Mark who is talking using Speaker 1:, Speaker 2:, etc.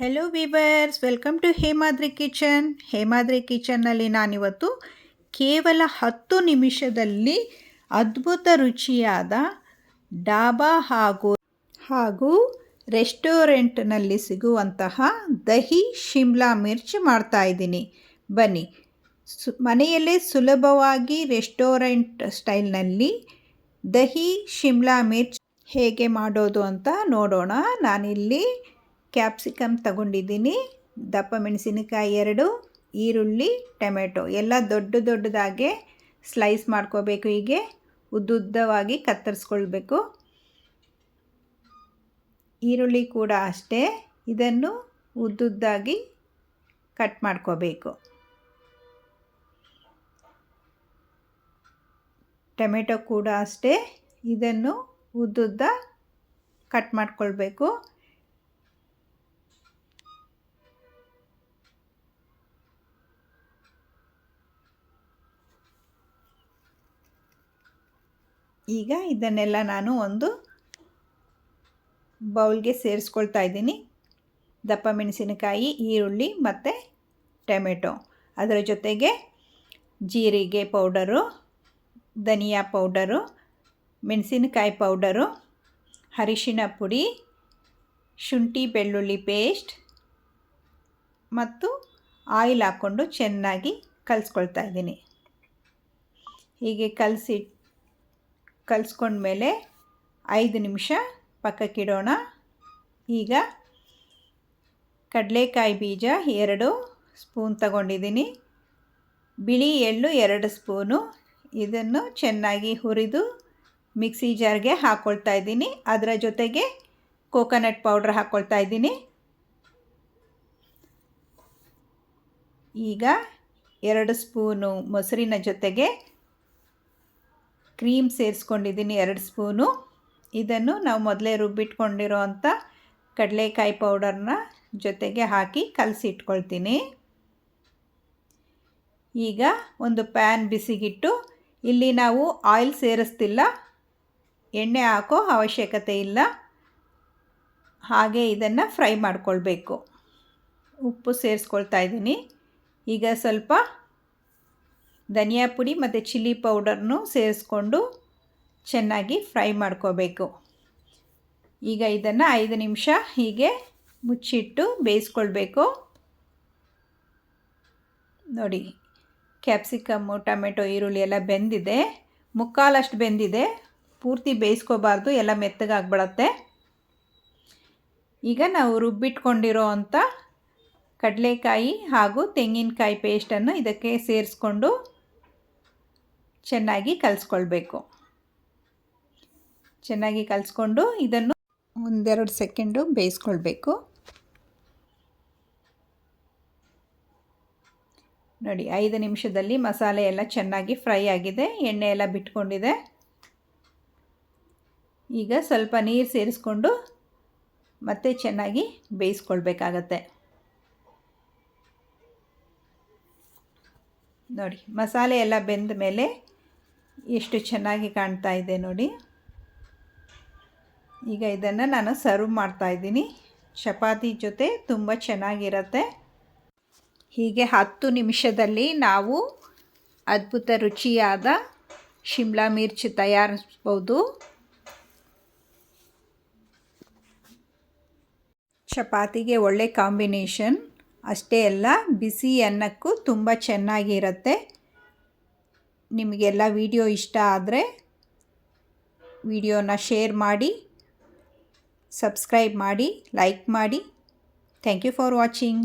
Speaker 1: Hello viewers welcome to Hemadri kitchen Hemadri ಕಿಚನ್ನಲ್ಲಿ ನಾನಿವತ್ತು ಕೇವಲ ಹತ್ತು ನಿಮಿಷದಲ್ಲಿ ಅದ್ಭುತ ರುಚಿಯಾದ ಡಾಬಾ ಹಾಗೂ ಹಾಗೂ ರೆಸ್ಟೋರೆಂಟ್ನಲ್ಲಿ ಸಿಗುವಂತಹ ದಹಿ ಶಿಮ್ಲಾ ಮಿರ್ಚ್ ಮಾಡ್ತಾ ಇದ್ದೀನಿ. ಬನ್ನಿ. ಸು, ಮನೆಯಲ್ಲೇ ಸುಲಭವಾಗಿ ರೆಸ್ಟೋರೆಂಟ್ ಸ್ಟೈಲ್ನಲ್ಲಿ ದಹಿ ಶಿಮ್ಲಾ ಮಿರ್ಚ್ ಹೇಗೆ ಮಾಡೋದು ಅಂತ ನೋಡೋಣ. ನಾನಿಲ್ಲಿ ಕ್ಯಾಪ್ಸಿಕಮ್ ತಗೊಂಡಿದ್ದೀನಿ. ದಪ್ಪ ಮೆಣಸಿನಕಾಯಿ ಎರಡು, ಈರುಳ್ಳಿ, ಟೊಮೆಟೊ. ಎಲ್ಲ ದೊಡ್ಡ ದೊಡ್ಡದಾಗೆ ಸ್ಲೈಸ್ ಮಾಡ್ಕೋಬೇಕು ಹೀಗೆ. ಉದ್ದುದ್ದವಾಗಿ ಕತ್ತರಿಸ್ಕೊಳ್ಬೇಕು. ಈರುಳ್ಳಿ ಕೂಡ ಅಷ್ಟೇ. ಇದನ್ನು ಉದ್ದುದ್ದಾಗಿ ಕಟ್ ಮಾಡ್ಕೋಬೇಕು. ಟೊಮೆಟೊ ಕೂಡ ಅಷ್ಟೇ. ಇದನ್ನು ಉದ್ದುದ್ದ ಕಟ್ ಮಾಡ್ಕೊಳ್ಬೇಕು. ಈಗ ಇದನ್ನೆಲ್ಲ ನಾನು ಒಂದು ಬೌಲ್ಗೆ ಸೇರಿಸ್ಕೊಳ್ತಾ ಇದ್ದೀನಿ. ದಪ್ಪ ಮೆಣಸಿನಕಾಯಿ, ಈರುಳ್ಳಿ ಮತ್ತು ಟೊಮೆಟೊ. ಅದರ ಜೊತೆಗೆ ಜೀರಿಗೆ ಪೌಡರು, ಧನಿಯಾ ಪೌಡರು, ಮೆಣಸಿನಕಾಯಿ ಪೌಡರು ಅರಿಶಿನ ಪುಡಿ, ಶುಂಠಿ ಬೆಳ್ಳುಳ್ಳಿ ಪೇಸ್ಟ್ ಮತ್ತು ಆಯಿಲ್ ಹಾಕ್ಕೊಂಡು ಚೆನ್ನಾಗಿ ಕಲಿಸ್ಕೊಳ್ತಾ ಇದ್ದೀನಿ. ಹೀಗೆ ಕಲಸಿ ಕಲಿಸ್ಕೊಂಡ್ಮೇಲೆ ಐದು ನಿಮಿಷ ಪಕ್ಕಕ್ಕಿಡೋಣ. ಈಗ ಕಡಲೆಕಾಯಿ ಬೀಜ ಎರಡು ಸ್ಪೂನ್ ತಗೊಂಡಿದ್ದೀನಿ. ಬಿಳಿ ಎಳ್ಳು ಎರಡು ಸ್ಪೂನು. ಇದನ್ನು ಚೆನ್ನಾಗಿ ಹುರಿದು ಮಿಕ್ಸಿ ಜಾರ್ಗೆ ಹಾಕ್ಕೊಳ್ತಾ ಇದ್ದೀನಿ. ಅದರ ಜೊತೆಗೆ ಕೋಕೋನಟ್ ಪೌಡ್ರ್ ಹಾಕ್ಕೊಳ್ತಾ ಇದ್ದೀನಿ. ಈಗ ಎರಡು ಸ್ಪೂನು ಮೊಸರಿನ ಜೊತೆಗೆ ಕ್ರೀಮ್ ಸೇರಿಸ್ಕೊಂಡಿದ್ದೀನಿ ಎರಡು ಸ್ಪೂನು. ಇದನ್ನು ನಾವು ಮೊದಲೇ ರುಬ್ಬಿಟ್ಕೊಂಡಿರೋ ಅಂಥ ಕಡಲೆಕಾಯಿ ಪೌಡರ್ನ ಜೊತೆಗೆ ಹಾಕಿ ಕಲಸಿಟ್ಕೊಳ್ತೀನಿ. ಈಗ ಒಂದು ಪ್ಯಾನ್ ಬಿಸಿಗಿಟ್ಟು ಇಲ್ಲಿ ನಾವು ಆಯಿಲ್ ಸೇರಿಸ್ತಿಲ್ಲ. ಎಣ್ಣೆ ಹಾಕೋ ಅವಶ್ಯಕತೆ ಇಲ್ಲ. ಹಾಗೆ ಇದನ್ನು ಫ್ರೈ ಮಾಡ್ಕೊಳ್ಬೇಕು. ಉಪ್ಪು ಸೇರಿಸ್ಕೊಳ್ತಾ ಇದ್ದೀನಿ. ಈಗ ಸ್ವಲ್ಪ ಧನಿಯಾ ಪುಡಿ ಮತ್ತು ಚಿಲ್ಲಿ ಪೌಡರ್ನು ಸೇರಿಸ್ಕೊಂಡು ಚೆನ್ನಾಗಿ ಫ್ರೈ ಮಾಡ್ಕೋಬೇಕು. ಈಗ ಇದನ್ನು ಐದು ನಿಮಿಷ ಹೀಗೆ ಮುಚ್ಚಿಟ್ಟು ಬೇಯಿಸ್ಕೊಳ್ಬೇಕು. ನೋಡಿ ಕ್ಯಾಪ್ಸಿಕಮ್ಮು ಟೊಮೆಟೊ, ಈರುಳ್ಳಿ ಎಲ್ಲ ಬೆಂದಿದೆ. ಮುಕ್ಕಾಲಷ್ಟು ಬೆಂದಿದೆ. ಪೂರ್ತಿ ಬೇಯಿಸ್ಕೋಬಾರ್ದು, ಎಲ್ಲ ಮೆತ್ತಗಾಗ್ಬಿಡತ್ತೆ. ಈಗ ನಾವು ರುಬ್ಬಿಟ್ಕೊಂಡಿರೋ ಅಂಥ ಕಡಲೆಕಾಯಿ ಹಾಗೂ ತೆಂಗಿನಕಾಯಿ ಪೇಸ್ಟನ್ನು ಇದಕ್ಕೆ ಸೇರಿಸ್ಕೊಂಡು ಚೆನ್ನಾಗಿ ಕಲಿಸ್ಕೊಳ್ಬೇಕು. ಚೆನ್ನಾಗಿ ಕಲಿಸ್ಕೊಂಡು ಇದನ್ನು ಒಂದೆರಡು ಸೆಕೆಂಡು ಬೇಯಿಸ್ಕೊಳ್ಬೇಕು. ನೋಡಿ, ಐದು ನಿಮಿಷದಲ್ಲಿ ಮಸಾಲೆ ಎಲ್ಲ ಚೆನ್ನಾಗಿ ಫ್ರೈ ಆಗಿದೆ. ಎಣ್ಣೆ ಎಲ್ಲ ಬಿಟ್ಕೊಂಡಿದೆ. ಈಗ ಸ್ವಲ್ಪ ನೀರು ಸೇರಿಸ್ಕೊಂಡು ಮತ್ತೆ ಚೆನ್ನಾಗಿ ಬೇಯಿಸ್ಕೊಳ್ಬೇಕಾಗತ್ತೆ. ನೋಡಿ, ಮಸಾಲೆ ಎಲ್ಲ ಬೆಂದ ಮೇಲೆ ಎಷ್ಟು ಚೆನ್ನಾಗಿ ಕಾಣ್ತಾ ಇದೆ ನೋಡಿ. ಈಗ ಇದನ್ನು ನಾನು ಸರ್ವ್ ಮಾಡ್ತಾಯಿದ್ದೀನಿ ಚಪಾತಿ ಜೊತೆ ತುಂಬ ಚೆನ್ನಾಗಿರುತ್ತೆ. ಹೀಗೆ ಹತ್ತು ನಿಮಿಷದಲ್ಲಿ ನಾವು ಅದ್ಭುತ ರುಚಿಯಾದ ಶಿಮ್ಲಾ ಮಿರ್ಚ್ ತಯಾರಿಸ್ಬೋದು. ಚಪಾತಿಗೆ ಒಳ್ಳೆ ಕಾಂಬಿನೇಷನ್. ಅಷ್ಟೇ ಅಲ್ಲ, ಬಿಸಿ ಅನ್ನಕ್ಕೂ ತುಂಬ ಚೆನ್ನಾಗಿರುತ್ತೆ. ನಿಮಗೆಲ್ಲ ವಿಡಿಯೋ ಇಷ್ಟ ಆದರೆ ವಿಡಿಯೋನ ಶೇರ್ ಮಾಡಿ, ಸಬ್ಸ್ಕ್ರೈಬ್ ಮಾಡಿ, ಲೈಕ್ ಮಾಡಿ. Thank you for watching.